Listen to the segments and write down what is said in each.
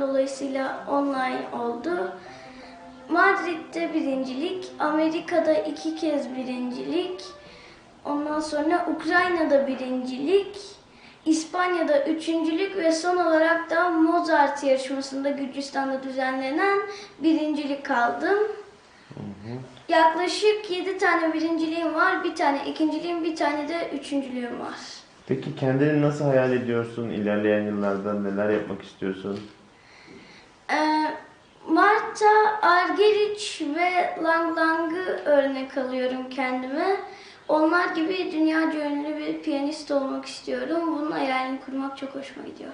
dolayısıyla online oldu. Madrid'de birincilik, Amerika'da iki kez birincilik, ondan sonra Ukrayna'da birincilik, İspanya'da üçüncülük ve son olarak da Mozart yarışmasında Gürcistan'da düzenlenen birincilik aldım. Yaklaşık 7 tane birinciliğim var, bir tane ikinciliğim, bir tane de üçüncülüğüm var. Peki kendini nasıl hayal ediyorsun? İlerleyen yıllarda neler yapmak istiyorsun? Ee, Marta Argerich ve Lang Lang'ı örnek alıyorum kendime. Onlar gibi dünyaca ünlü bir piyanist olmak istiyorum. Bunun hayalini kurmak çok hoşuma gidiyor.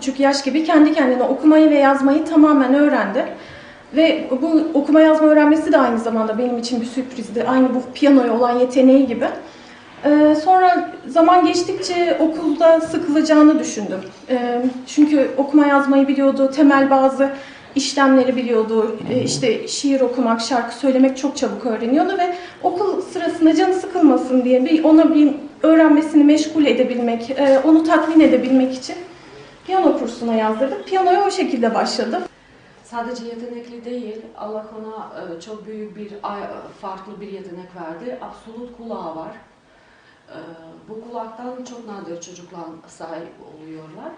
Buçuk yaş gibi kendi kendine okumayı ve yazmayı tamamen öğrendi. Ve bu okuma yazma öğrenmesi de aynı zamanda benim için bir sürprizdi. Aynı bu piyanoya olan yeteneği gibi. Ee, sonra zaman geçtikçe okulda sıkılacağını düşündüm. Ee, çünkü okuma yazmayı biliyordu, temel bazı işlemleri biliyordu. Ee, işte şiir okumak, şarkı söylemek çok çabuk öğreniyordu ve okul sırasında canı sıkılmasın diye bir ona bir öğrenmesini meşgul edebilmek, e, onu tatmin edebilmek için piyano kursuna yazdırdık. Piyanoya o şekilde başladı. Sadece yetenekli değil, Allah ona e, çok büyük bir ay- farklı bir yetenek verdi. Absolut kulağı var. E, Bu kulaktan çok nadir çocuklar sahip oluyorlar.